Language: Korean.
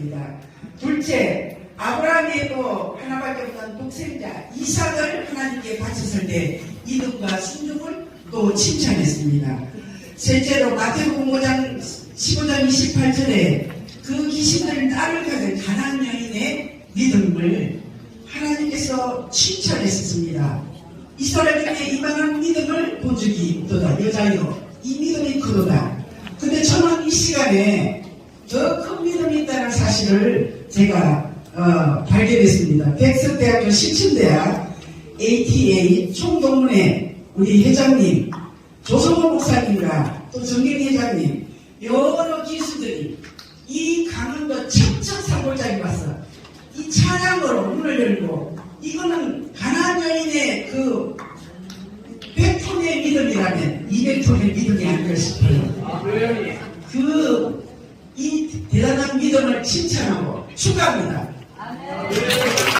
했습니다. 둘째, 아브라함이 또 하나밖에 없는 독생자 이삭을 하나님께 바쳤을 때 이득과 순종을 또 칭찬했습니다. 셋째로 마태복음 5장 15장 28절에 그 귀신들 딸을 가진 가난 여인의 믿음을 하나님께서 칭찬했습니다. 이스라엘에게 이만한 믿음을 본 적이 없도다. 여자여, 이 믿음이 크도다. 근데 저는 이 시간에 더 큰 믿음이 있다는 사실을 제가 어, 발견했습니다. 백석대학교 신천대학 ATA 총동문회 우리 회장님, 조성호 목사님과 또 정길 회장님, 여러 기수들이 이 강원도 첩첩사골장에 와서 이 찬양으로 문을 열고 이거는 가나안 여인의 그 100톤의 믿음이라면 200톤의 믿음이 아닐까 싶어요. 그 믿음을 칭찬하고 축하합니다. 아멘.